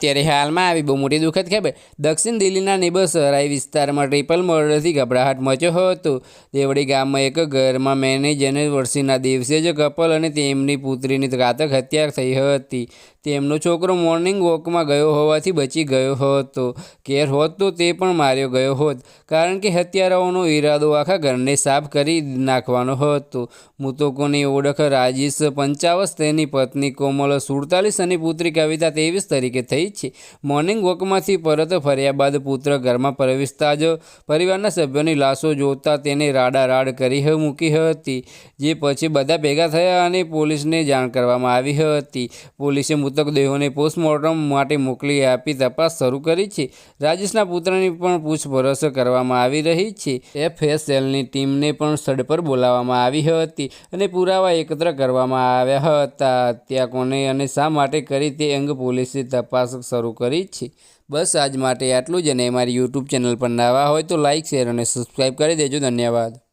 ત્યારે હાલમાં આવી બહુ મોટી દુઃખદ ખબર. દક્ષિણ દિલ્હીના નેબર સરાઈ વિસ્તારમાં ટ્રિપલ મર્ડરથી ગભરાહટ મચ્યો હતો. દેવડી ગામમાં એક ઘરમાં મેનેજરને વર્ષીના દિવસે જ કપલ અને તેમની પુત્રીની ઘાતક હત્યા થઈ હતી. તેમનો છોકરો મોર્નિંગ વોકમાં ગયો હોવાથી બચી ગયો હતો. કેર હોત તો તે પણ માર્યો ગયો હોત. કારણ કે હત્યારાઓનો ઈરાદો આખા ઘરને સાફ કરી નાખવાનો હતો. મૃતકોની ઓળખ રાજેશ પંચાવસ, તેની પત્ની કોમલ સુડતાલીસ અને પુત્રી કવિતા ત્રેવીસ તરીકે થઈ છે. મોર્નિંગ વોકમાંથી પરત ફર્યા બાદ પુત્ર ઘરમાં પ્રવેશતા જ પરિવારના સભ્યોની લાશો જોતા તેને રાડારાડ કરી મૂકી હતી, જે પછી બધા ભેગા થયા અને પોલીસને જાણ કરવામાં આવી હતી. પોલીસે મૃતદેહોને પોસ્ટમોર્ટમ માટે મોકલી આપી તપાસ શરૂ કરી છે. રાજેશના પુત્રની પણ પૂછપરછ કરવામાં આવી રહી છે. એફએસએલની ટીમને પણ સ્થળ પર બોલાવવામાં આવી હતી અને પુરાવા એકત્ર કરવામાં આવ્યા હતા. હત્યા કોને અને શા માટે કરી તે અંગે પોલીસે તપાસ શરૂ કરી છે. બસ આજ માટે આટલું જ અને મારી યુટ્યુબ ચેનલ પર નવા હોય તો લાઇક શેર અને સબસ્ક્રાઈબ કરી દેજો. ધન્યવાદ.